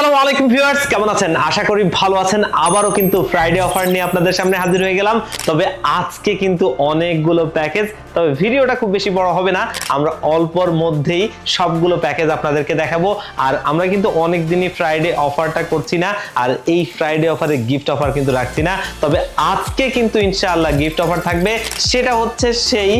আসসালামু আলাইকুম ভিউয়ার্স, কেমন আছেন? আশা করি ভালো আছেন। আবারও কিন্তু ফ্রাইডে অফার নিয়ে আপনাদের সামনে হাজির হয়ে গেলাম। তবে আজকে কিন্তু অনেকগুলো প্যাকেজ তবে ভিডিওটা খুব বেশি বড় হবে না। আমরা অল্পর মধ্যেই সবগুলো প্যাকেজ আপনাদেরকে দেখাবো। আর আমরা কিন্তু অনেক দিনই ফ্রাইডে অফারটা করছি না, আর এই ফ্রাইডে অফারে গিফট অফার কিন্তু রাখছি না। তবে আজকে কিন্তু ইনশাআল্লাহ গিফট অফার থাকবে। সেটা হচ্ছে সেই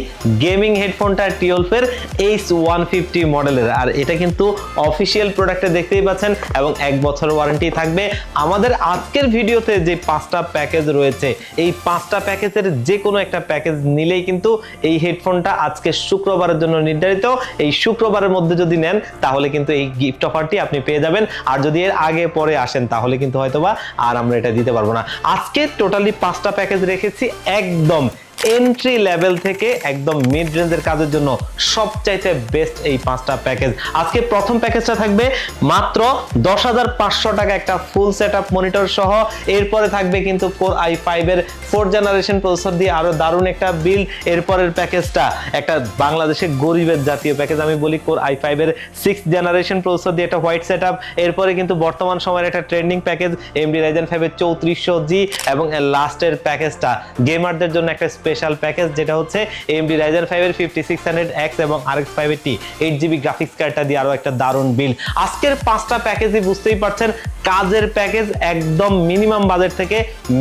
গেমিং হেডফোনটা টিওলফের এইচ ওয়ান ফিফটি মডেলের আর এটা কিন্তু অফিসিয়াল প্রোডাক্টে দেখতেই পাচ্ছেন এবং এক বছর ওয়ারেন্টি থাকবে। আমাদের আজকের ভিডিওতে যে পাঁচটা প্যাকেজ রয়েছে, এই পাঁচটা প্যাকেজের যে কোনো একটা প্যাকেজ নিলেই কিন্তু এই হেডফোনটা আজকে শুক্রবারের জন্য নির্ধারিত। এই শুক্রবারের মধ্যে যদি নেন, তাহলে কিন্তু এই গিফট অফারটি আপনি পেয়ে যাবেন। আর যদি এর আগে পরে আসেন, তাহলে কিন্তু হয়তোবা আর আমরা এটা দিতে পারব না। আজকে টোটালি পাঁচটা প্যাকেজ রেখেছি, একদম এন্ট্রি লেভেল থেকে একদম মিড রেঞ্জের কাজের জন্য সবচাইতে বেস্ট এই পাঁচটা প্যাকেজ আজকে প্রথম প্যাকেজটা থাকবে মাত্র দশ হাজার পাঁচশো টাকা একটা ফুল সেট আপ মনিটর সহ। এরপরে থাকবে কিন্তু কোর আই ফাইভের ফোর জেনারেশন প্রসেসর দিয়ে আরও দারুণ একটা বিল এরপরের প্যাকেজটা একটা বাংলাদেশের গরিবের জাতীয় প্যাকেজ আমি বলি কোর আই ফাইভের সিক্স জেনারেশন প্রসেসর দিয়ে একটা হোয়াইট সেট আপ এরপরে কিন্তু বর্তমান সময়ের একটা ট্রেন্ডিং প্যাকেজ এমডি রাইজেন ফাইভের চৌত্রিশশো জি এবং লাস্টের প্যাকেজটা গেমারদের জন্য একটা স্পেশাল প্যাকেজ যেটা হচ্ছে এমডি রাইজার ফাইভের ফিফটি সিক্স হান্ড্রেড এক্স এবং R X five T eight GB graphics কার্ডটা দিয়ে আরও একটা দারুণ বিল আজকের পাঁচটা প্যাকেজই বুঝতেই পারছেন, কাজের প্যাকেজ একদম মিনিমাম বাজেট থেকে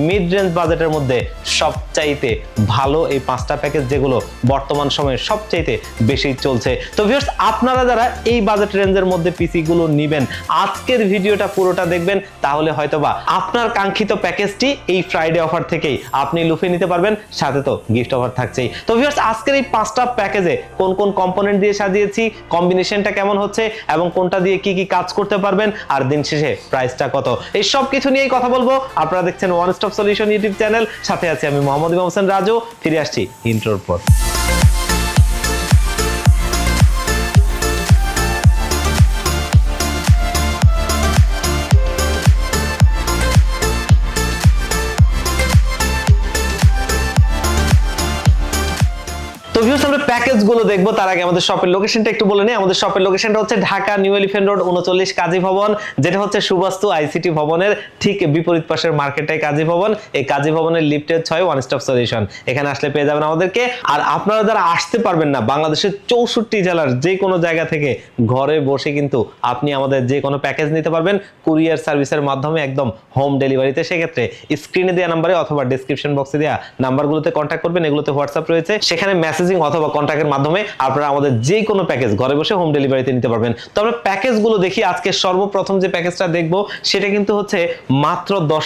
মিড রেঞ্জ বাজেটের মধ্যে সবচাইতে ভালো এই পাঁচটা প্যাকেজ যেগুলো বর্তমান সময়ে সবচাইতে বেশি চলছে। তো ভিউয়ার্স আপনারা যারা এই বাজেট রেঞ্জের মধ্যে পিসি গুলো নিবেন, আজকের ভিডিওটা পুরোটা দেখবেন, তাহলে হয়তোবা আপনার কাঙ্ক্ষিত প্যাকেজটি এই ফ্রাইডে অফার থেকেই আপনি লুফে নিতে পারবেন। সাথে তো গিফট অফার থাকছেই। তো ভিউয়ার্স আজকের এই পাঁচটা প্যাকেজে কোন কোন কম্পোনেন্ট দিয়ে সাজিয়েছি কম্বিনেশনটা কেমন হচ্ছে, এবং কোনটা দিয়ে কি কি কাজ করতে পারবেন, আর দিন শেষে প্রাইসটা কত। এই সব কিছু নিয়েই কথা বলব। আপনারা দেখছেন one stop solution YouTube channel সাথে আছি আমি মোহাম্মদ ইমাম হোসেন রাজু। ফিরে আসছি ইন্ট্রোর পর। গুলো দেখব, তার আগে আমাদের শপের লোকেশনটা একটু বলে নিই। আমাদের শপের লোকেশনটা হচ্ছে ঢাকা নিউ এলিফেন্ট রোড, উনচল্লিশ কাজী ভবন, যেটা হচ্ছে সুবাস্তু আইসিটি ভবনের ঠিক বিপরীত পাশের মার্কেটটাই কাজী ভবন। এই কাজী ভবনের লিফটের ছয় ওয়ান স্টপ সলিউশন এখানে আসলে পেয়ে যাবেন আমাদেরকে। আর আপনারা যারা আসতে পারবেন না, বাংলাদেশের চৌষট্টি জেলার যে কোনো জায়গা থেকে ঘরে বসে কিন্তু আপনি আমাদের যে কোনো প্যাকেজ নিতে পারবেন। কুরিয়ার সার্ভিসের মাধ্যমে একদম হোম ডেলিভারিতে সেক্ষেত্রে স্ক্রিনে দেওয়া নাম্বারে অথবা ডিসক্রিপশন বক্সে দেওয়া নাম্বারগুলোতে কন্ট্যাক্ট করবেন। এগুলোতে হোয়াটসঅ্যাপ রয়েছে। সেখানে মেসেজিং অথবা কন্ট্যাক্টের মাধ্যমে আপনারা আমাদের যে কোনো প্যাকেজ ঘরে বসে হোম ডেলিভারিতে নিতে পারবেন। তো আমরা প্যাকেজগুলো দেখি, আজকে সর্বপ্রথম যে প্যাকেজটা দেখব, সেটা কিন্তু হচ্ছে মাত্র দশ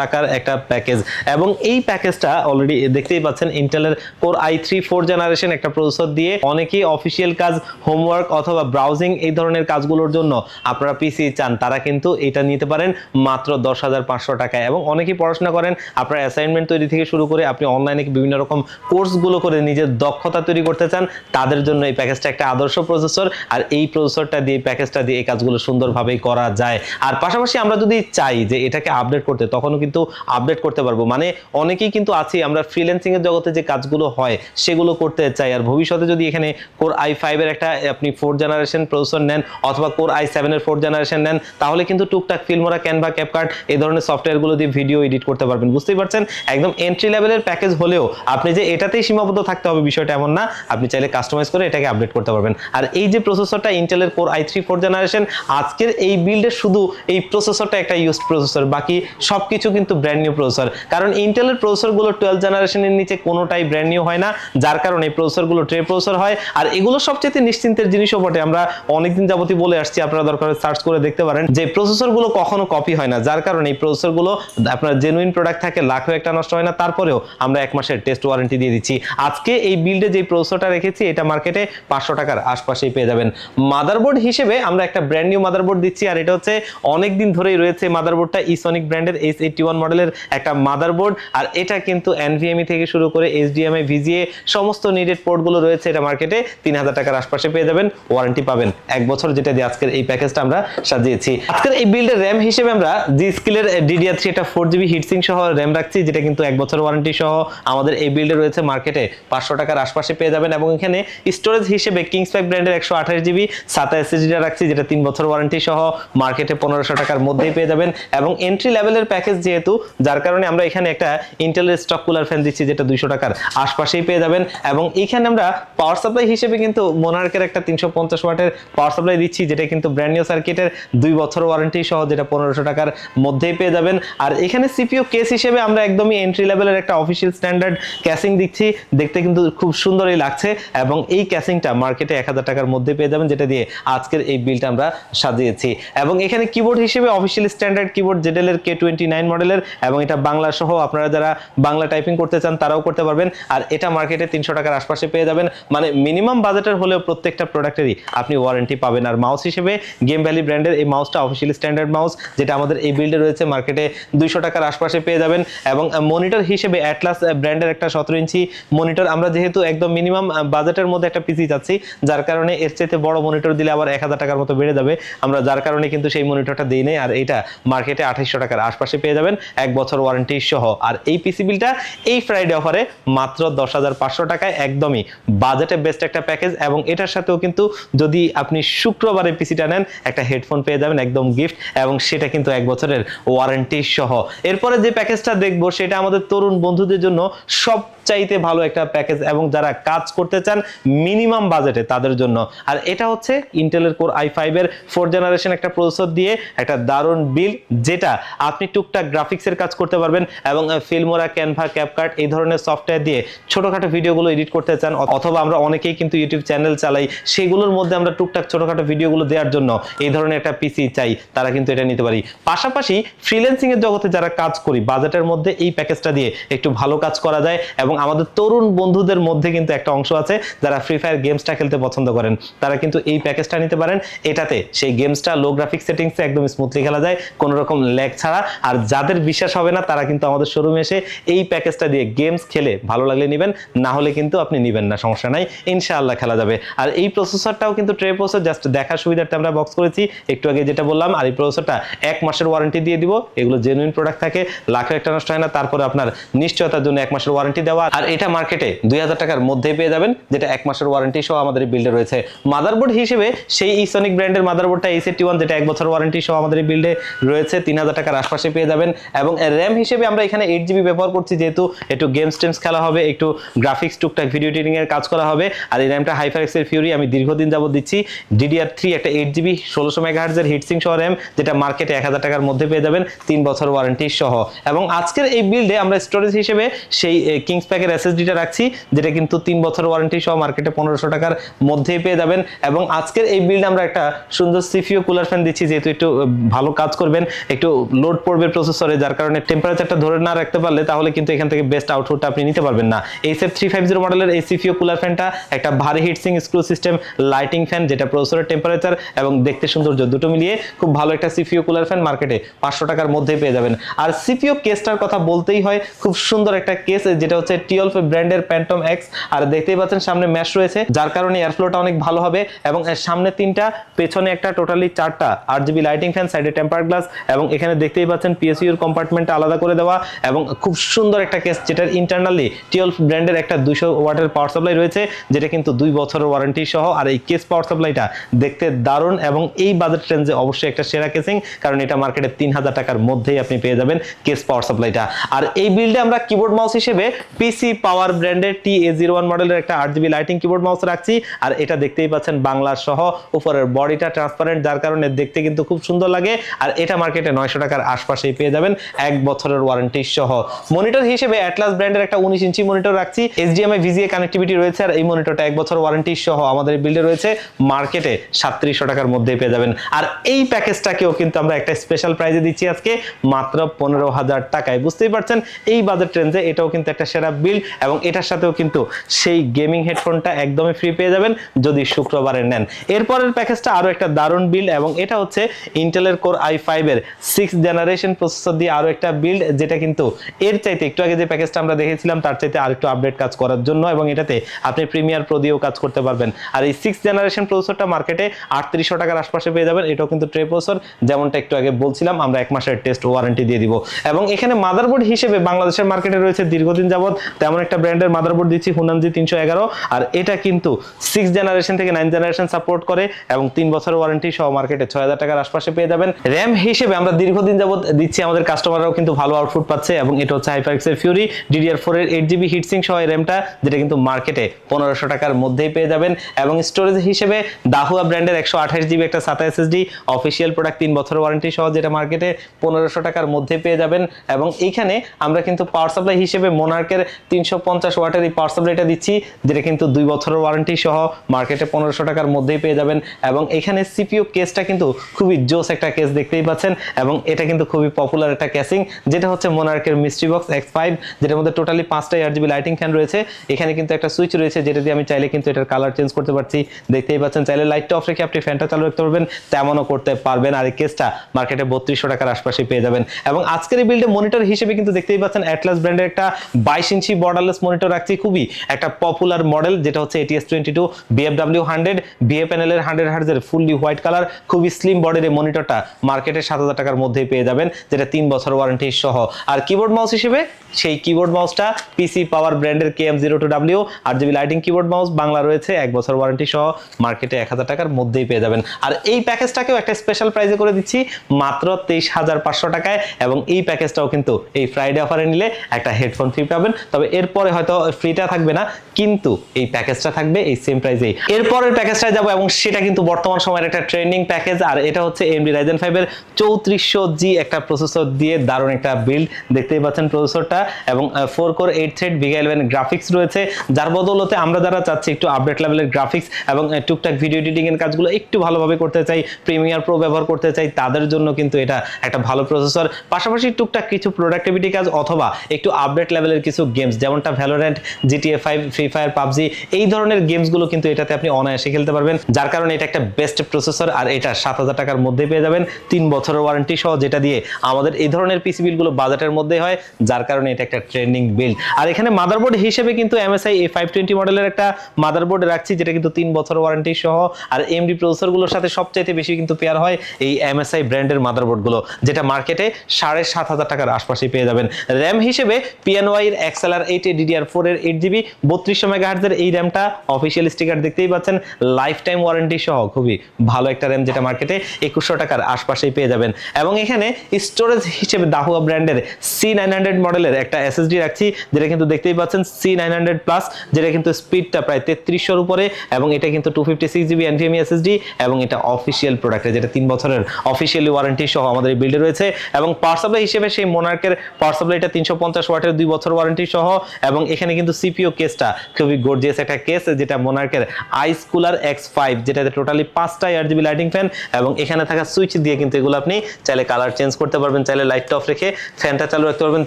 টাকার একটা প্যাকেজ এবং এই প্যাকেজটা অলরেডি দেখতেই পাচ্ছেন ইন্টেলের core i three four generation একটা প্রসেসর দিয়ে অনেকেই অফিসিয়াল কাজ হোমওয়ার্ক অথবা ব্রাউজিং এই ধরনের কাজগুলোর জন্য আপনারা পিসি চান, তারা কিন্তু এটা নিতে পারেন মাত্র দশ হাজার পাঁচশো টাকায়। এবং অনেকেই পড়াশোনা করেন, আপনার অ্যাসাইনমেন্ট তৈরি থেকে শুরু করে আপনি অনলাইনে বিভিন্ন রকম কোর্সগুলো করে নিজের দক্ষতা তৈরি করতে চান, তাদের জন্য এই প্যাকেজটা একটা আদর্শ প্রসেসর আর এই প্রসেসরটা দিয়ে প্যাকেজটা দিয়ে এই কাজগুলো সুন্দরভাবেই করা যায়। আর পাশাপাশি আমরা যদি চাই যে এটাকে আপডেট করতে, তখনও কিন্তু আপডেট করতে পারব। মানে অনেকেই কিন্তু আছি, আমরা ফ্রিল্যান্সিং এর জগতে যে কাজগুলো হয়, সেগুলো করতে চাই। আর ভবিষ্যতে যদি এখানে কোর আই ফাইভের একটা আপনি ফোর জেনারেশন প্রসেসর নেন অথবা কোর আই সেভেনের ফোর জেনারেশন নেন, তাহলে কিন্তু টুকটাক ফিল্মোরা ক্যানভা ক্যাপকার্ট এই ধরনের সফটওয়্যারগুলো দিয়ে ভিডিও এডিট করতে পারবেন। বুঝতেই পারছেন? একদম এন্ট্রি লেভেলের প্যাকেজ হলেও আপনি যে এটাতেই সীমাবদ্ধ থাকতে হবে বিষয়টা এমন না আপনি চাইলে কাস্টমাইজ করে এটাকে আপডেট করতে পারবেন। আর এই যে প্রসেসরটা ইন্টেলের core i three four generation আজকের এই বিল্ডে শুধু এই প্রসেসরটা একটা ইউজ প্রসেসর বাকি সবকিছু কিন্তু ব্র্যান্ড নিউ প্রসেসর কারণ ইন্টেলের প্রসেসরগুলো টুয়েলভ জেনারেশনের নিচে কোনোটাই ব্র্যান্ড নিউ হয় না, যার কারণে এই প্রসেসরগুলো ট্রে প্রসেসর হয়। আর এগুলো সবচেয়ে নিশ্চিন্তের জিনিসও বটে। আমরা অনেকদিন যাবতই বলে আসছি, আপনারা দরকার সার্চ করে দেখতে পারেন যে প্রসেসরগুলো কখনো কপি হয় না, যার কারণে এই প্রসেসরগুলো আপনার জেনুইন প্রোডাক্ট থাকে, লাখও একটা নষ্ট হয় না, তারপরেও আমরা এক মাসের টেস্ট ওয়ারেন্টি দিয়ে দিচ্ছি। আজকে এই বিল্ডে যে প্রসেসরটা রেখেছি, এটা মার্কেটে পাঁচশো টাকার আশপাশেই পেয়ে যাবেন। মাদারবোর্ড হিসেবে আমরা একটা ব্র্যান্ড নিউ মাদারবোর্ড দিচ্ছি, আর এটা হচ্ছে অনেক দিন ধরেই রয়েছে মাদারবোর্ডটা ইসনিক ব্র্যান্ডের এইচ এইটটি ওয়ান মডেলের একটা মাদারবোর্ড, আর এটা কিন্তু এনভিএমই থেকে শুরু করে এইচডিএমআই ভিজিএ সমস্ত নিডেড পোর্টগুলো রয়েছে এটা মার্কেটে তিন হাজার টাকার আশপাশে পেয়ে যাবেন ওয়ারেন্টি পাবেন। এক বছর যেটা দিয়ে আজকের এই প্যাকেজটা আমরা সাজিয়েছি। আজকের এই বিল্ডের র্যাম হিসেবে আমরা জি স্কিলের ডিডিআর থ্রি এটা ফোর জিবি হিটসিং সহ র্যাম রাখছি, যেটা কিন্তু এক বছর ওয়ারেন্টি সহ আমাদের এই বিল্ডে রয়েছে মার্কেটে পাঁচশো টাকার আশপাশে পেয়ে যাবেন। যাবেন এবং এখানে স্টোরেজ হিসেবে কিংস প্যাক ব্র্যান্ডের একশো আঠাশ জিবি সাতা এসএসডিটা রাখছি, যেটা তিন বছর ওয়ারেন্টি সহ মার্কেটে পনেরোশো টাকার মধ্যেই পেয়ে যাবেন এবং এন্ট্রি লেভেলের প্যাকেজ যেহেতু, যার কারণে আমরা এখানে একটা ইন্টেলের স্টক কুলার ফ্যান দিচ্ছি, যেটা দুইশো টাকার আশপাশেই পেয়ে যাবেন এবং এখানে আমরা পাওয়ার সাপ্লাই হিসেবে কিন্তু মোনার্কের একটা তিনশো পঞ্চাশ ওয়াটের পাওয়ার সাপ্লাই দিচ্ছি, যেটা কিন্তু ব্র্যান্ড নিউ সার্কিটের দুই বছর ওয়ারেন্টি সহ, যেটা পনেরোশো টাকার মধ্যেই পেয়ে যাবেন। আর এখানে সিপিও কেস হিসেবে আমরা একদমই এন্ট্রি লেভেলের একটা অফিসিয়াল স্ট্যান্ডার্ড ক্যাসিং দিচ্ছি, দেখতে কিন্তু খুব সুন্দরই লাগছে এবং এই ক্যাসিংটা মার্কেটে এক হাজার টাকার মধ্যে পেয়ে যাবেন, যেটা দিয়ে আজকের এই বিলটা আমরা সাজিয়েছি। এবং এখানে কিবোর্ড হিসেবে অফিসিয়াল স্ট্যান্ডার্ড কিবোর্ড জেডেল এর কে টোয়েন্টি নাইন মডেলের এবং এটা বাংলা সহ আপনারা যারা বাংলা টাইপিং করতে চান, তারাও করতে পারবেন। আর এটা মার্কেটে তিনশো টাকার আশপাশে পেয়ে যাবেন। মানে মিনিমাম বাজেটের হলেও প্রত্যেকটা প্রোডাক্টেরই আপনি ওয়ারেন্টি পাবেন। আর মাউস হিসেবে গেম ভ্যালি ব্র্যান্ডের এই মাউসটা অফিসিয়ালি স্ট্যান্ডার্ড মাউস যেটা আমাদের এই বিল্ডে রয়েছে মার্কেটে দুইশো টাকার আশপাশে পেয়ে যাবেন। এবং মনিটর হিসেবে অ্যাটলাস ব্র্যান্ডের একটা সতেরো ইঞ্চি মনিটর আমরা যেহেতু একদম মিনিমাম বাজেটের মধ্যে একটা পিসি যাচ্ছি যার কারণে এর চাইতে বড় মনিটর দিলে আবার এক হাজার টাকার মতো বেড়ে যাবে। আমরা যার কারণে কিন্তু সেই মনিটরটা দিই নেই, আর এটা মার্কেটে আঠাইশশো টাকার আশপাশে পেয়ে যাবেন, এক বছর ওয়ারেন্টি সহ। আর এই পিসি বিলটা এই ফ্রাইডে অফারে মাত্র দশ হাজার পাঁচশো টাকায় একদমই বাজেটে বেস্ট একটা প্যাকেজ এবং এটার সাথেও কিন্তু যদি আপনি শুক্রবারে পিসিটা নেন, একটা হেডফোন পেয়ে যাবেন, একদম গিফট এবং সেটা কিন্তু এক বছরের ওয়ারেন্টি সহ। এরপরে যে প্যাকেজটা দেখব, সেটা আমাদের তরুণ বন্ধুদের জন্য সব চাইতে ভালো একটা প্যাকেজ এবং যারা কাজ করতে চান মিনিমাম বাজেটে তাদের জন্য। আর এটা হচ্ছে ইন্টেলের কোর আই ফাইভের ফোর জেনারেশন একটা প্রসেসর দিয়ে একটা দারুণ বিল যেটা আপনি টুকটাক গ্রাফিক্সের কাজ করতে পারবেন এবং ফিল্মোরা ক্যানভা ক্যাপকার্ট এই ধরনের সফটওয়্যার দিয়ে ছোটখাটো ভিডিওগুলো এডিট করতে চান অথবা আমরা অনেকেই কিন্তু ইউটিউব চ্যানেল চালাই, সেগুলোর মধ্যে আমরা টুকটাক ছোটখাটো ভিডিওগুলো দেওয়ার জন্য এই ধরনের একটা পিসি চাই, তারা কিন্তু এটা নিতে পারি। পাশাপাশি ফ্রিল্যান্সিং এর জগতে যারা কাজ করি বাজেটের মধ্যে এই প্যাকেজটা দিয়ে একটু ভালো কাজ করা যায়, এবং আমাদের তরুণ বন্ধুদের মধ্যে কিন্তু একটা অংশ আছে যারা ফ্রি ফায়ার গেমসটা খেলতে পছন্দ করেন। তারা কিন্তু এই প্যাকেজটা নিতে পারেন। এটাতে সেই গেমসটা লো গ্রাফিক সেটিংসে একদম স্মুথলি খেলা যায়, কোনো রকম ল্যাগ ছাড়া। আর যাদের বিশ্বাস হবে না, তারা কিন্তু আমাদের শোরুমে এসে এই প্যাকেজটা দিয়ে গেমস খেলে ভালো লাগলে নেবেন, না হলে কিন্তু আপনি নেবেন না, সমস্যা নাই। ইনশাআল্লাহ খেলা যাবে। আর এই প্রসেসরটাও কিন্তু ট্রে প্রসেসর জাস্ট দেখার সুবিধার্থে আমরা বক্স করেছি। একটু আগে যেটা বললাম, আর এই প্রসেসরটা এক মাসের ওয়ারেন্টি দিয়ে দিব। এগুলো জেনুইন প্রোডাক্ট থাকে, লাখের একটা নষ্ট হয় না। তারপরে আপনার নিশ্চয়তার জন্য এক মাসের ওয়ারেন্টি দেওয়া। আর এটা মার্কেটে দুই হাজার টাকার মধ্যে পেয়ে যাবেন, যেটা এক মাসের ওয়ারেন্টি সহ আমাদের বিল্ডে রয়েছে। মাদারবোর্ড হিসেবে সেই ইসনিক ব্র্যান্ডের মাদারবোর্ডটা এই সেটি ওয়ান যেটা এক বছর ওয়ারেন্টি সহ আমাদের বিল্ডে রয়েছে, তিন হাজার টাকার আশপাশে পেয়ে যাবেন। এবং র্যাম হিসেবে আমরা এখানে এইট জিবি ব্যবহার করছি, যেহেতু একটু গেমস টেমস খেলা হবে, একটু গ্রাফিক্স টুকটাক ভিডিও এডিটিং এর কাজ করা হবে, আর এই র্যামটা হাইফার এক্সের ফিউরি আমি দীর্ঘদিন যাবত দিচ্ছি। ডিডিআর থ্রি একটা এইট জিবি ষোলোশো মেগাহার্জের হিটসিং সহ র্যাম যেটা মার্কেটে এক হাজার টাকার মধ্যে পেয়ে যাবেন, তিন বছর ওয়ারেন্টি সহ। এবং আজকের এই বিল্ডে আমরা স্টোরেজ হিসেবে সেই কিংস প্যাকের এসএসডিটা রাখছি, যেটা কিন্তু তিন বছর ওয়ারেন্টি সহ মার্কেটে পনেরোশো টাকার মধ্যেই পেয়ে যাবেন। এবং আজকের এই বিল্ডে আমরা একটা সুন্দর সিপিও কুলার ফ্যান দিচ্ছি, যেহেতু একটু ভালো কাজ করবেন। একটু লোড পড়বে প্রসেসরে যার কারণে টেম্পারেচারটা ধরে না রাখতে পারলে তাহলে কিন্তু এখান থেকে বেস্ট আউটপুটটা আপনি নিতে পারবেন না। এই সেফ থ্রি ফাইভ জিরো মডেলের এই সিপিও কুলার ফ্যানটা একটা ভারী heatsink screw system lighting fan যেটা প্রসেসরের টেম্পারেচার এবং দেখতে সৌন্দর্য দুটো মিলিয়ে খুব ভালো একটা সিপিও কুলার ফ্যান মার্কেটে পাঁচশো টাকার মধ্যে পেয়ে যাবেন। আর সিপিও কেসটার কথা বলতেই হয়, খুব সুন্দর একটা কেস যেটা হচ্ছে টিএলফ ব্র্যান্ডের প্যান্টম এক্স আর দেখতেই পাচ্ছেন, সামনে ম্যাশ রয়েছে, যার কারণে এয়ারফ্লোটা অনেক ভালো হবে এবং এর সামনে তিনটা, পেছনে একটা টোটালি চারটা আর জিবি লাইটিং ফ্যান সাইডে টেম্পার গ্লাস এবং এখানে দেখতেই পাচ্ছেন পিএসইউর কম্পার্টমেন্টটা আলাদা করে দেওয়া এবং খুব সুন্দর একটা কেস যেটার ইন্টারনালি টিএলফ ব্র্যান্ডের একটা দুশো ওয়াটের পাওয়ার সাপ্লাই রয়েছে, যেটা কিন্তু দুই বছরের ওয়ারেন্টি সহ আর এই কেস পাওয়ার সাপ্লাইটা দেখতে দারুণ এবং এই বাজেট রেঞ্জে অবশ্যই একটা সেরা কেসিং কারণ এটা মার্কেটে তিন হাজার টাকার মধ্যেই আপনি পেয়ে যাবেন কেস পাওয়ার সাপ্লাইটা আর এই বিল্ডে আমরা কিবোর্ড মাউস হিসেবে পিসি পাওয়ার ব্র্যান্ডের টি এ জিরো ওয়ান মডেলের একটা আট জিবি লাইটিং কিবোর্ড মাউস রাখছি। আর এটা দেখতেই পাচ্ছেন বাংলা সহ উপরের বডিটা ট্রান্সপারেন্ট যার কারণে দেখতে কিন্তু খুব সুন্দর লাগে। আর এটা মার্কেটে নয়শো টাকার আশপাশেই পেয়ে যাবেন এক বছরের ওয়ারেন্টি সহ। মনিটর হিসেবে অ্যাটলাস ব্র্যান্ডের একটা উনিশ ইঞ্চি মনিটর রাখছি। এইচডিএমআই ভিজিএ কানেক্টিভিটি রয়েছে আর এই মনিটরটা এক বছর ওয়ারেন্টি সহ আমাদের বিল্ডে রয়েছে। মার্কেটে সাতত্রিশশো টাকার মধ্যে পেয়ে যাবেন। আর এই প্যাকেজটাকেও কিন্তু আমরা একটা স্পেশাল প্রাইজে দিচ্ছি আজকে, মাত্র পনেরো হাজার টাকায়। বুঝতেই পারছেন, এই বাজেট রেঞ্জে এটাও কিন্তু একটা সেরা বিল্ড এবং এটার সাথেও কিন্তু সেই গেমিং হেডফোনটা একদমই ফ্রি পেয়ে যাবেন যদি শুক্রবারে নেন। এরপরের প্যাকেজটা আরও একটা দারুণ বিল্ড এবং এটা হচ্ছে ইন্টেলের কোর আই ফাইভের সিক্স জেনারেশন প্রসেসর দিয়ে আরও একটা বিল্ড যেটা কিন্তু এর চাইতে একটু আগে যে প্যাকেজটা আমরা দেখেছিলাম, তার চাইতে আরেকটু আপডেট কাজ করার জন্য এবং এটাতে আপনি প্রিমিয়ার প্রো দিয়েও কাজ করতে পারবেন। আর এই সিক্স জেনারেশন প্রসেসরটা মার্কেটে আটত্রিশশো টাকার আশপাশে পেয়ে যাবেন, এটাও কিন্তু ট্রে প্রসেসর যেমনটা একটু আগে বলছিলাম, আমরা এক মাসের টেস্ট ওয়ারেন্টি দিয়ে দিব। এবং এখানে মাদারবোর্ড হিসেবে বাংলাদেশের মার্কেটে রয়েছে দীর্ঘদিন যাবত তেমন একটা ব্র্যান্ডের মাদারবোর্ড দিচ্ছি হুনানজি তিনশো তিনশো এগারো, আর এটা কিন্তু সিক্স জেনারেশন থেকে নাইন জেনারেশন সাপোর্ট করে এবং তিন বছরের ওয়ারেন্টি সহ মার্কেটে ছয় হাজার টাকার আশপাশে পেয়ে যাবেন। র্যাম হিসেবে আমরা দীর্ঘদিন যাবত দিচ্ছি, আমাদের কাস্টমাররাও কিন্তু ভালো আউটপুট পাচ্ছে এবং এটা হচ্ছে ফিউরি ডিডিআর ফোর এর এইট জিবি হিটসিং সহ র্যামটা যেটা কিন্তু মার্কেটে পনেরোশো টাকার মধ্যেই পেয়ে যাবেন এবং স্টোরেজ হিসেবে দাহুয়া ব্র্যান্ডের একশো আঠাশ জিবি একটা সাতা এসএসডি অফিসিয়াল প্রোডাক্ট তিন বছর ওয়ারেন্টি সহ যেটা মার্কেটে পনেরোশো টাকার মধ্যে পেয়ে যাবেন। এবং এইখানে আমরা কিন্তু পাওয়ার সাপ্লাই হিসেবে মোনার্কের তিনশো পঞ্চাশ ওয়াটের এই পাওয়ার সাপ্লাইটা দিচ্ছি। যেটা কিন্তু দুই বছরের ওয়ারেন্টি সহ মার্কেটে পনেরোশো টাকার মধ্যেই পেয়ে যাবেন। এবং এখানে সিপিইউ কেসটা কিন্তু খুবই জোস একটা কেস দেখতেই পাচ্ছেন এবং এটা কিন্তু খুবই পপুলার একটা ক্যাসিং যেটা হচ্ছে মোনার্কের মিস্ট্রি বক্স এক্স ফাইভ যেটার মধ্যে টোটালি পাঁচটা আর জিবি লাইটিং ফ্যান রয়েছে। এখানে কিন্তু একটা সুইচ রয়েছে, যেটা দিয়ে আমি চাইলে কিন্তু এটার কালার চেঞ্জ করতে পারছি। দেখতেই পাচ্ছেন, চাইলে লাইটটা অফ রেখে আপনি ফ্যানটা চালু রাখতে পারবেন, তেমনও করতে পারবেন। আর এই কেসটা মার্কেটে বত্রিশশো টাকার আশপাশে পেয়ে যাবেন। এবং আজকের এই বিল্ডে মনিটর হিসেবে কিন্তু দেখতেই পাচ্ছেন অ্যাটলাস ব্র্যান্ডের একটা বাইশ ইঞ্চি বর্ডারলেস মনিটর রাখছি। খুবই একটা পপুলার মডেল যেটা হচ্ছে ATS twenty two BFW hundred VA প্যানেলের হান্ড্রেড হার্জের ফুললি হোয়াইট কালার খুবই স্লিম বডির এই মনিটরটা মার্কেটে সাত হাজার টাকার মধ্যেই পেয়ে যাবেন, যেটা তিন বছর ওয়ারেন্টি সহ। আর কিবোর্ড মাউস হিসেবে সেই কিবোর্ড মাউসটা পিসি পাওয়ার ব্র্যান্ডের K M zero two W R GB lighting keyboard mouse Bangla রয়েছে, এক বছর ওয়ারেন্টি সহ মার্কেটে এক হাজার টাকার মধ্যেই পেয়ে যাবেন। আর এই প্যাকেজটাকেও একটা স্পেশাল প্রাইজে করে দিচ্ছি, মাত্র তেইশ হাজার পাঁচশো টাকায়, এবং এই প্যাকেজটাও কিন্তু এই ফ্রাইডে অফারে নিলে একটা হেডফোন ফ্রি পাবেন। তবে এরপরে হয়তো ফ্রিটা থাকবে না কিন্তু এই প্যাকেজটা থাকবে এই সেম প্রাইজেই এরপরের প্যাকেজটা যাব এবং সেটা কিন্তু বর্তমান সময়ের একটা ট্রেন্ডিং প্যাকেজ আর এটা হচ্ছে এমডি রাইজেন ফাইভের চৌত্রিশশো জি একটা প্রসেসর দিয়ে দারুণ একটা বিল্ড দেখতেই পাচ্ছেন প্রসেসরটা এবং four core eight thread Vega eleven graphics রয়েছে। যার বদলতে আমরা যারা চাচ্ছি একটু আপডেট লেভেলের গ্রাফিক্স এবং টুকটাক ভিডিও এডিটিং এর কাজগুলো একটু ভালোভাবে করতে চাই প্রিমিয়ার প্রো ব্যবহার করতে চাই, তাদের জন্য কিন্তু এটা একটা ভালো প্রসেসর পাশাপাশি টুকটাক কিছু প্রোডাক্টিভিটি কাজ অথবা একটু আপডেট লেভেলের কিছু গেমস যেমনটা Valorant GTA five free fire PUBG, এই ধরনের গেমসগুলো কিন্তু এটাতে আপনি অনায়াসে খেলতে পারবেন। যার কারণে এটা একটা বেস্ট প্রসেসর আর এটা সাত হাজার টাকার মধ্যে পেয়ে যাবেন। তিন বছরের ওয়ারেন্টি সহ যেটা দিয়ে আমাদের এই ধরনের পিসি বিলগুলো বাজেটের মধ্যে হয়, যার কারণে এটা একটা ট্রেন্ডিং বিল্ড আর এখানে মাদারবোর্ড হিসেবে কিন্তু এমএসআই এ ফাইভ টোয়েন্টি মডেলের একটা মাদারবোর্ড রাখছি, যেটা কিন্তু তিন বছর ওয়ারেন্টি সহ। আর এমডি প্রসেসরগুলোর সাথে সবচাইতে বেশি কিন্তু পেয়ার হয় এই এমএসআই ব্র্যান্ডের মাদারবোর্ডগুলো যেটা মার্কেটে সাড়ে সাত হাজার টাকার আশপাশে পেয়ে যাবেন। র্যাম হিসেবে পিএনওয়াই এর এক্সএলআর এইট এ ডিডিআর ফোর এর এইট জিবি বত্রিশশো মেগাহার্জের এই র্যামটা অফিসিয়াল স্টিকার দেখতেই পাচ্ছেন। লাইফ টাইম ওয়ারেন্টি সহ খুবই ভালো একটা র্যাম যেটা মার্কেটে একুশশো টাকার আশপাশেই পেয়ে যাবেন। এবং এখানে স্টোরেজ হিসেবে দাহুয়া ব্র্যান্ডের সি নাইন হান্ড্রেড মডেলের একটা এসএসডি রাখছি, যেটা কিন্তু দেখতেই পাচ্ছেন সি নাইন হান্ড্রেড প্লাস যেটা কিন্তু স্পিডটা প্রায় তেত্রিশশোর উপরে, এবং এটা কিন্তু two fifty six GB NVMe SSD এবং এটা অফিসিয়াল প্রোডাক্টে যেটা তিন বছরের অফিসিয়ালি ওয়ারেন্টি সহ আমাদের এই বিল্ডে রয়েছে। এবং পাওয়ার সাপ্লাই হিসেবে সেই মোনার্কের পাওয়ার সাপ্লাইটা তিনশো পঞ্চাশ ওয়াটের দুই বছর ওয়ারেন্টি সহ, এবং এখানে কিন্তু সিপিও কেসটা খুবই গর্জিয়াস একটা কেস যেটা মোনার্কের আইস কুলার এক্স ফাইভ যেটাতে টোটালি পাঁচটা A R GB lighting fan এবং এখানে থাকা সুইচ দিয়ে কিন্তু এগুলো আপনি চাইলে কালার চেঞ্জ করতে পারবেন, চাইলে লাইটটা অফ রেখে ফ্যানটা চালু রাখতে পারবেন,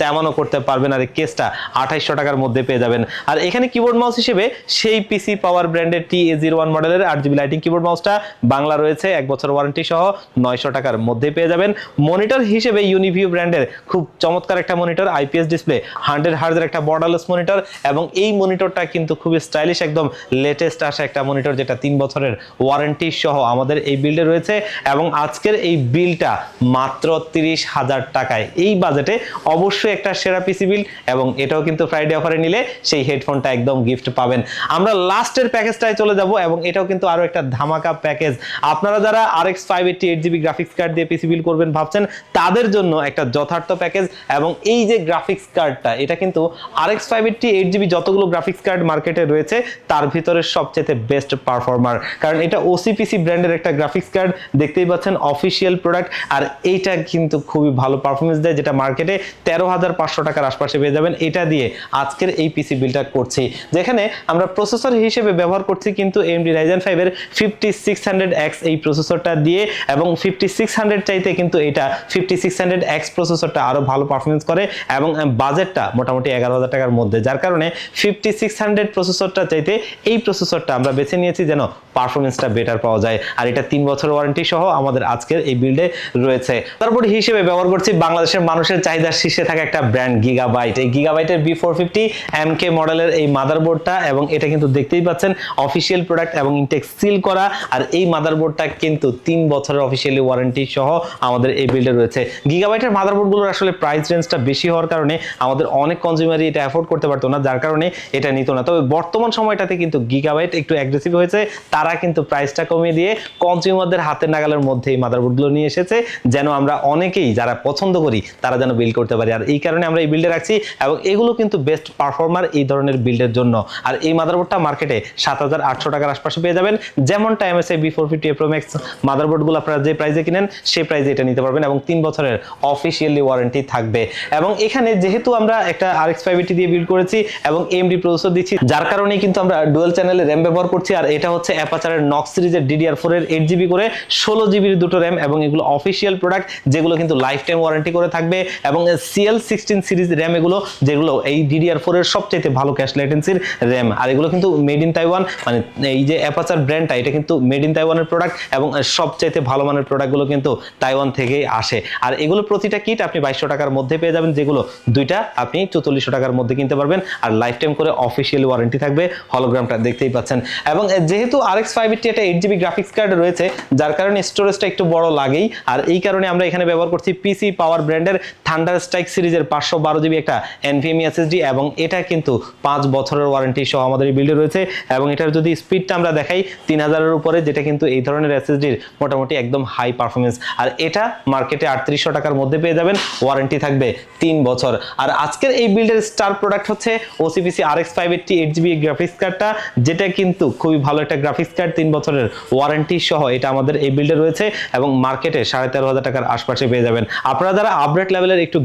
তেমনও করতে পারবেন আর এই কেসটা আঠাইশশো টাকার মধ্যে পেয়ে যাবেন। আর এখানে কিবোর্ড মাউস হিসেবে সেই পিসি পাওয়ার ব্র্যান্ডের টি এ জিরো ওয়ান মডেলের আট জিবি লাইটিং কিবোর্ড মাউসটা বাংলা রয়েছে, এক বছর ওয়ারেন্টি সহ নয়শো টাকার মধ্যে পেয়ে যাবেন। মনিটর হিসেবে ইউনিভিউ ব্র্যান্ডের খুব চমৎকার একটা মনিটর আইপিএস ডিসপ্লে হান্ড্রেড হার্জের একটা বর্ডারলেস মনিটর এবং এই মনিটরটা কিন্তু খুবই স্টাইলিশ একদম লেটেস্ট আসা একটা মনিটর যেটা তিন বছরের ওয়ারেন্টি সহ আমাদের এই বিল্ডে রয়েছে এবং আজকের এই বিলটা মাত্র তিরিশ হাজার টাকায়। এই বাজেটে অবশ্যই একটা সেরা পিসি বিল এবং এটাও কিন্তু ফ্রাইডে অফারে নিলে সেই হেডফোনটা একদম গিফট পাবেন। আমরা লাস্টের প্যাকেজটায় চলে যাব এবং এটাও কিন্তু আরও একটা ধামাকা প্যাকেজ আপনারা যারা R X five eighty eight GB graphics card দিয়ে পিসি বিল করবেন ভাবছেন, তাদের জন্য একটা যথার্থ প্যাকেজ এবং এই যে গ্রাফিক্স কার্ডটা এটা কিন্তু R X five eighty eight GB যতগুলো গ্রাফিক্স কার্ড মার্কেটে রয়েছে, তার ভিতরে সবচেয়ে বেস্ট পারফর্মার কারণ এটা ওসিপিসি ব্র্যান্ডের একটা গ্রাফিক্স কার্ড দেখতেই পাচ্ছেন অফিসিয়াল প্রোডাক্ট আর এইটা কিন্তু খুবই ভালো পারফরমেন্স দেয়, যেটা মার্কেটে তেরো হাজার পাঁচশো টাকার আশপাশে পেয়ে যাবেন। এটা দিয়ে আজকের এই পিসি বিলটা করছি। যেখানে আমরা প্রসেসর হিসেবে ব্যবহার করছি কিন্তু এমডি রাইজেন ফাইভের ফিফটি সিক্স হান্ড্রেড এক্স এই প্রসেসরটা দিয়ে, এবং ফিফটি সিক্স হান্ড্রেড চাইতে কিন্তু এটা ফিফটি সিক্স হান্ড্রেড এক্স প্রসেসরটা আরও ভালো পারফরমেন্স করে, এবং বাজেটটা মোটামুটি এগারো হাজার টাকার মধ্যে। যার কারণে ফিফটি সিক্স হান্ড্রেড প্রসেসরটা চাইতে এই প্রসেসরটা আমরা বেছে নিয়েছি যেন পারফরমেন্সটা বেটার পাওয়া যায়। আর এটা তিন বছর ওয়ারেন্টি সহ আমাদের আজকের এই বিল্ডে রয়েছে। তারপর হিসেবে ব্যবহার করছি বাংলাদেশের মানুষের চাহিদার শীর্ষে থাকা একটা ব্র্যান্ড গিগাবাইট এই গিগাবাইটের B four fifty M K মডেলের এই মাদারবোর্ডটা এবং এটা কিন্তু দেখতেই পাচ্ছেন অফিসিয়াল প্রোডাক্ট এবং ইনটেক সিল করা। আর এই মাদারবোর্ডটা কিন্তু তিন বছরের অফিসিয়ালি ওয়ারেন্টি সহ আমাদের এই বিল্ডে রয়েছে। গিগাবাইটের মাদারবোর্ডগুলোর আসলে প্রাইস রেঞ্জটা বেশি হওয়ার কারণে আমাদের অনেক কনজিউমারই এটা অ্যাফোর্ড করতে পারতো না, যার কারণে এটা নিত না। তবে বর্তমান সময়টাতে কিন্তু গিগাবাইট একটু অ্যাগ্রেসিভ হয়েছে। তারা কিন্তু প্রাইসটা কমিয়ে দিয়ে কনজিউমারদের হাতের নাগালের মধ্যে এই মাদারবোর্ডগুলো নিয়ে এসেছে। যেন আমরা অনেকেই যারা পছন্দ করি, তারা যেন বিল্ড করতে পারি। আর এই কারণে আমরা এই বিল্ডে রাখছি এবং এগুলো কিন্তু বেস্ট পারফর্মার এই ধরনের বিল্ডের জন্য। আর এই মাদারবোর্ডটা মার্কেটে সাত হাজার আটশো টাকার আশপাশে পেয়ে যাবেন। যেমনটা MSI B four fifty Pro Max মাদারবোর্ডগুলো আপনারা যে প্রাইসে কিনেন, সেই প্রাইসে এটা নিতে পারবেন এবং তিন বছরের অফিসিয়ালি ওয়ারেন্টি থাকবে। এবং এখানে যেহেতু আমরা একটা আর এক্স ফাইভ দিয়ে বিল্ড করেছি এবং এমডি প্রসেসর দিচ্ছি। যার কারণে কিন্তু আমরা ডুয়েল চ্যানেলে র্যাম ব্যবহার করছি, আর এটা হচ্ছে অ্যাপাচারের নক সিরিজের ডিডিআর ফোর এর এইট জিবি করে ষোলো জিবির দুটো র্যাম এবং এগুলো অফিসিয়াল প্রোডাক্ট যেগুলো কিন্তু লাইফ টাইম ওয়ারেন্টি করে থাকবে এবং সিএল সিক্সটিন সিরিজ র্যাম এগুলো, যেগুলো এই ডিডিআর ফোর এর সবচেয়ে ভালো ক্যাশ লেটেন্সির র্যাম আর এগুলো কিন্তু মেড ইন তাইওয়ান মানে এই যে অ্যাপাচার ব্র্যান্ডটা এটা কিন্তু মেড ইন তাইওয়ানের প্রোডাক্ট এবং সবচাইতে ভালো মানের প্রোডাক্টগুলো কিন্তু তাইওয়ান থেকেই আসে। আর এগুলো প্রতিটা কিট আপনি বাইশশো টাকার মধ্যে পেয়ে যাবেন, যেগুলো দুইটা আপনি চৌচল্লিশশো টাকার মধ্যে কিনতে পারবেন, আর লাইফ টাইম করে অফিসিয়ালি ওয়ারেন্টি থাকবে হলোগ্রামটা দেখতেই পাচ্ছেন। এবং যেহেতু আর এক্স ফাইভ এইটটি একটা এইট জিবি গ্রাফিক্স কার্ড রয়েছে, যার কারণে স্টোরেজটা একটু বড় লাগেই, আর এই কারণে আমরা এখানে ব্যবহার করছি পিসি পাওয়ার ব্র্যান্ডের থান্ডার স্ট্রাইক সিরিজের পাঁচশো বারো জিবি একটা এনভিএমই এসএসডি এবং এটা কিন্তু পাঁচ বছরের ওয়ারেন্টি সহ আমাদের এই বিল্ডে রয়েছে। এবং এটার যদি স্পিডটা আমরা দেখাই, তিন হাজারের উপরে, যেটা কিন্তু এই ধরনের এসএসডির মোটামুটি একদম হাই পারফরমেন্স আর এটা মার্কেটে আটত্রিশশো টাকার মধ্যে পেয়ে যাবেন ওয়ারেন্টি থাকবে তিন বছর। আর আজকের এই বিল্ডের স্টার প্রোডাক্ট হচ্ছে OCPC R X five eighty eight GB graphics কার্ডটা যেটা কিন্তু খুবই ভালো একটা গ্রাফিক্স কার্ড তিন বছরের ওয়ারেন্টি সহ এটা আমাদের এই বিল্ডে রয়েছে এবং মার্কেটে সাড়ে তেরো হাজার টাকার আশপাশে পেয়ে যাবেন। আপনারা যারা আপডেট লেভেলের একটু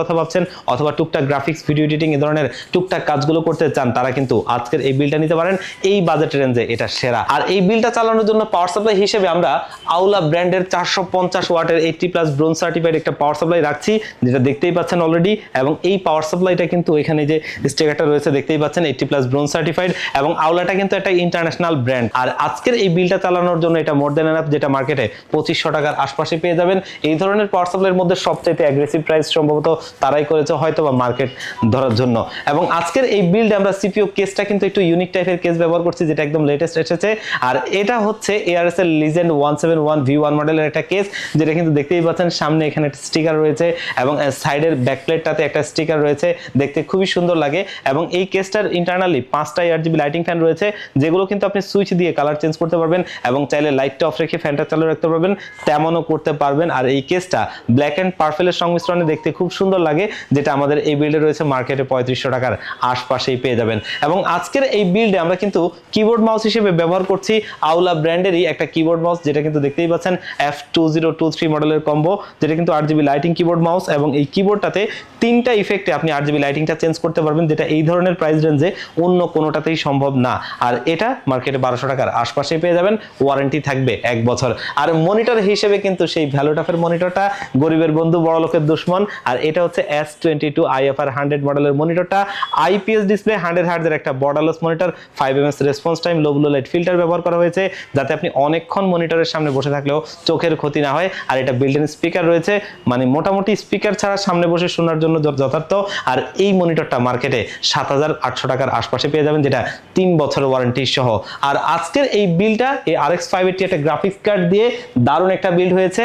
কথা ভাবছেন অথবা টুকটাক গ্রাফিক্স ভিডিও এডিটিং এ ধরনের টুকটাক কাজগুলো করতে চান, তারা কিন্তু আজকের এই বিলটা নিতে পারেন। এই বাজেট রেঞ্জে এটা সেরা। আর এই বিলটা চালানোর জন্য পাওয়ার সাপ্লাই হিসেবে আমরা আউলা ব্র্যান্ডের চারশো পঞ্চাশ ওয়াটের এইটটি প্লাস ব্রোন সার্টিফাইড একটা পাওয়ার সাপ্লাই রাখছি, যেটা দেখতেই পাচ্ছেন অলরেডি এবং এই পাওয়ার সাপ্লাইটা কিন্তু এখানে যে স্টিকারটা রয়েছে, দেখতেই পাচ্ছেন এইটটি প্লাস ব্রোন সার্টিফাইড এবং আউলাটা কিন্তু একটা ইন্টারন্যাশনাল ব্র্যান্ড আর আজকের এই বিলটা চালানোর জন্য এটা মোর দেন এনাফ যেটা মার্কেটে পঁচিশশো টাকার আশপাশে পেয়ে যাবেন। এই ধরনের পাওয়ার সাপ্লাইয়ের মধ্যে সবচাইতে অ্যাগ্রেসিভ প্রাইস সম্ভবত তারাই করেছে হয়তো বা মার্কেট ধরার জন্য। এবং আজকের এই বিল্ডে আমরা সিপিও কেসটা কিন্তু একটু ইউনিক টাইপের কেস ব্যবহার করছি, যেটা একদম লেটেস্ট এসেছে। আর এটা হচ্ছে এআরএস এর legend one seven one V one মডেলের একটা কেস যেটা কিন্তু দেখতেই পাচ্ছেন, সামনে এখানে একটা স্টিকার রয়েছে এবং সাইডের ব্যাকপ্লেটটাতে একটা স্টিকার রয়েছে, দেখতে খুবই সুন্দর লাগে। এবং এই কেসটার ইন্টারনালি পাঁচটা এয়ার জিবি লাইটিং ফ্যান রয়েছে, যেগুলো কিন্তু আপনি সুইচ দিয়ে কালার চেঞ্জ করতে পারবেন এবং চাইলে লাইটটা অফ রেখে ফ্যানটা চালু রাখতে পারবেন, তেমনও করতে পারবেন। আর এই কেসটা ব্ল্যাক অ্যান্ড পার্পেলের সংমিশ্রণে দেখতে খুব সুন্দর লাগে, যেটা আমাদের এই বিল্ডে রয়েছে মার্কেটে পঁয়ত্রিশশো টাকার আশপাশেই পেয়ে যাবেন। এবং আজকের এই বিল্ডে আমরা কিন্তু কিবোর্ড মাউস হিসেবে ব্যবহার করছি আউলা ব্র্যান্ডেরই একটা কিবোর্ড মাউস যেটা কিন্তু দেখতেই পাচ্ছেন F two zero two three মডেলের কম্বো যেটা কিন্তু আট জিবি লাইটিং কিবোর্ড মাউস এবং এই কিবোর্ডটাতে তিনটা ইফেক্টে আপনি আট জিবি লাইটিংটা চেঞ্জ করতে পারবেন, যেটা এই ধরনের প্রাইস রেঞ্জে অন্য কোনোটাতেই সম্ভব না। আর এটা মার্কেটে বারোশো টাকার আশপাশে পেয়ে যাবেন ওয়ারেন্টি থাকবে এক বছর। আর মনিটর হিসেবে কিন্তু সেই ভ্যালুটাফের মনিটরটা গরিবের বন্ধু, বড় লোকের দুশ্মন। আর এটা হচ্ছে S twenty two IFR hundred মডেলের মনিটরটা আইপিএস ডিসপ্লে হান্ড্রেড হার্ডের একটা borderless monitor five M S response time low blue light filter ব্যবহার করা হয়েছে, যাতে আপনি অনেকক্ষণ মনিটরের সামনে বসে থাকলেও চোখের ক্ষতি না হয়। আর এটা বিল্ডিং স্পিকার রয়েছে মানে মোটামুটি স্পিকার ছাড়া সামনে বসে শোনার জন্য যথার্থ। আর এই মনিটরটা মার্কেটে সাত হাজার আটশো টাকার আশপাশে পেয়ে যাবেন, যেটা তিন বছরের ওয়ারেন্টি সহ। আর আজকের এই বিলটা, এই আর এক্স ফাইভ এইটটি একটা গ্রাফিক্স কার্ড দিয়ে দারুণ একটা বিল্ড হয়েছে,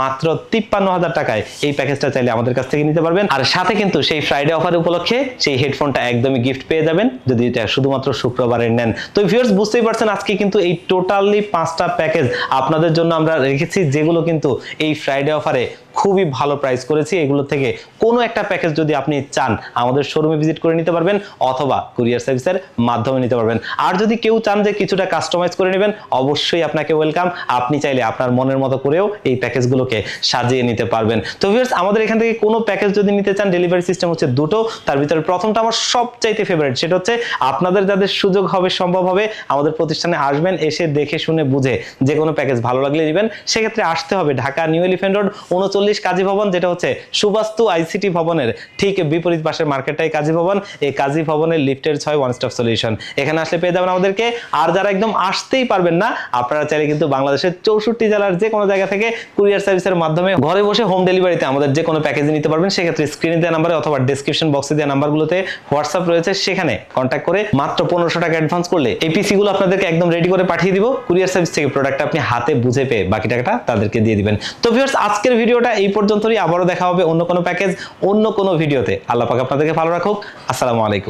মাত্র তিপ্পান্ন হাজার টাকায়। এই প্যাকেজটা চাইলে আমাদের কাছ থেকে নিতে পারবেন। আর সাথে কিন্তু সেই ফ্রাইডে অফার উপলক্ষে সেই হেডফোনটা একদমই গিফট পেয়ে যাবেন, যদি এটা শুধুমাত্র শুক্রবারে নেন। তো ভিউয়ার্স বুঝতেই পারছেন আজকে কিন্তু এই টোটালি পাঁচটা প্যাকেজ আপনাদের জন্য আমরা রেখেছি, যেগুলো কিন্তু এই ফ্রাইডে অফারে খুবই ভালো প্রাইস করেছি। এগুলো থেকে কোনো একটা প্যাকেজ যদি আপনি চান, আমাদের শোরুমে ভিজিট করে নিতে পারবেন অথবা কুরিয়ার সার্ভিসের মাধ্যমে নিতে পারবেন। আর যদি কেউ চান যে কিছুটা কাস্টমাইজ করে নেবেন, অবশ্যই আপনাকে ওয়েলকাম আপনি চাইলে আপনার মনের মতো করেও এই প্যাকেজগুলোকে সাজিয়ে নিতে পারবেন। তো ভিউয়ার্স আমাদের এখান থেকে কোনো প্যাকেজ যদি নিতে চান ডেলিভারি সিস্টেম হচ্ছে দুটো। তার ভিতরে প্রথমটা আমার সবচাইতে ফেভারিট সেটা হচ্ছে আপনাদের যাদের সুযোগ হবে, সম্ভব হবে, আমাদের প্রতিষ্ঠানে আসবেন, এসে দেখে শুনে বুঝে যে কোনো প্যাকেজ ভালো লাগলে নেবেন। সেক্ষেত্রে আসতে হবে ঢাকা নিউ এলিফেন্ট রোড, উনচল্লিশ কাজী ভবন, যেটা হচ্ছে সুবাস্তু আইসিটি ভবনের ঠিক বিপরীত পাশের মার্কেটটাই কাজী ভবন। এই কাজী ভবনের লিফটের ছয় ওয়ান স্টপ সলিউশন এখানে আসলে পেয়ে যাবেন আমাদেরকে। আর যারা একদম আসতেই পারবেন না, আপনারা চাইলে কিন্তু বাংলাদেশের চৌষট্টি জেলার যে কোনো জায়গা থেকে কুরিয়ার সার্ভিসের মাধ্যমে ঘরে বসে হোম ডেলিভারিতে আমাদের যে কোনো প্যাকেজ নিতে পারবেন, সেক্ষেত্রে স্ক্রিনে দেওয়া নাম্বারে অথবা ডেসক্রিপশন বক্সে দেওয়া নাম্বারগুলোতে হোয়াটসঅ্যাপ রয়েছে। সেখানে কন্ট্যাক্ট করে মাত্র পনেরোশো টাকা অ্যাডভান্স করলে এই পিসি গুলো আপনাদেরকে একদম রেডি করে পাঠিয়ে দিব। কুরিয়ার সার্ভিস থেকে প্রোডাক্ট আপনি হাতে বুঝে পেয়ে বাকি টাকাটা তাদেরকে দিয়ে দিবেন। তো ভিউয়ার্স আজকের ভিডিওটা এই পর্যন্তই। আবারও দেখা হবে অন্য কোনো প্যাকেজ, অন্য কোনো ভিডিওতে। আল্লাহ পাক আপনাদেরকে ভালো রাখুক। আসসালামু আলাইকুম।